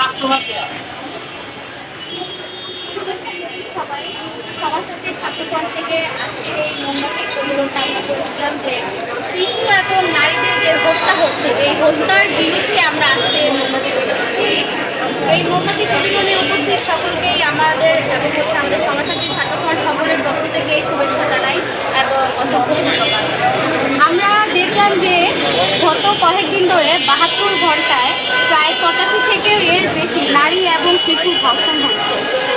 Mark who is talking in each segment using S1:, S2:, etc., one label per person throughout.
S1: Customer
S2: সবাই। সমাজসেবী ছাত্রফ্রন্ট থেকে আজকের এই মোমবাতি প্রতিরোধটা আমরা করেছিলাম যে শিশু এবং নারীদের যে হত্যা হচ্ছে, এই হত্যার বিরুদ্ধে আমরা আজকে মোমবাতি করি। এই মোমবাতি প্রতিরোধে উপস্থিত সকলকেই আমাদের এবং হচ্ছে আমাদের সমাজসেবী ছাত্রফ্রন্ট সকলের পক্ষ থেকে শুভেচ্ছা জানাই এবং অসংখ্য ধন্যবাদ। আমরা দেখলাম যে গত কয়েকদিন ধরে বাহাত্তর ঘন্টায় শিশু ধর্ষণ হচ্ছে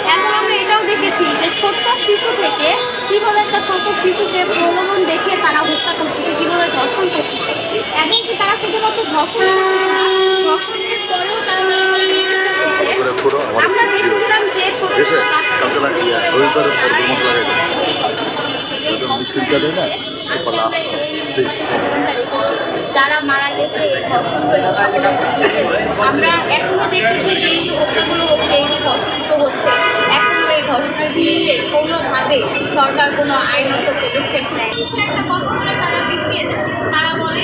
S2: এখন আমরা এটাও দেখেছি যে ছোট্ট শিশু থেকে কীভাবে একটা ছোট্ট শিশুকে প্রলোভন দেখিয়ে তারা হত্যা করতেছে কীভাবে ধর্ষণ করছে এবং কি তারা শুধুমাত্র ধর্ষণ ধর্ষণের পরেও তারা
S3: আমার
S2: দেখতাম যে ছোট? ছোট করা
S3: যখন মিছিলটা দেয় না, বলা।
S2: যারা মারা গেছে ধর্ষণ হয়েছে আমরা এখনও দেখতেছি যে এই যে হত্যাগুলো হচ্ছে এই যে ধর্ষণগুলো হচ্ছে এখনও এই ধর্ষণের বিরুদ্ধে কোনোভাবে সরকার কোনো আইনত পদক্ষেপ নেয় একটা কথা বলে তারা পিছিয়ে তারা বলে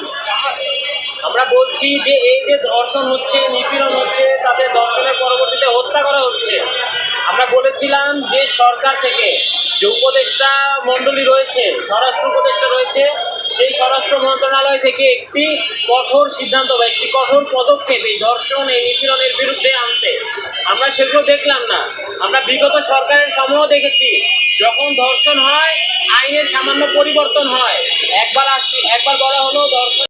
S1: আমরা বলছি যে এই যে ধর্ষণ হচ্ছে, নিপীড়ন হচ্ছে, তাদের ধর্ষণের পরবর্তীতে হত্যা করা হচ্ছে। আমরা বলেছিলাম যে সরকার থেকে যে উপদেষ্টা মণ্ডলী রয়েছে, স্বরাষ্ট্র উপদেষ্টা রয়েছে, সেই স্বরাষ্ট্র মন্ত্রণালয় থেকে একটি কঠোর সিদ্ধান্ত বা একটি কঠোর পদক্ষেপ এই ধর্ষণ, এই নিপীড়নের বিরুদ্ধে আনতে। আমরা সেগুলো দেখলাম না। আমরা বিগত সরকারের সময়ও দেখেছি, যখন ধর্ষণ হয়, আইনের সামান্য পরিবর্তন হয়। একবার আসি, একবার বলা হলো ধর্ষণ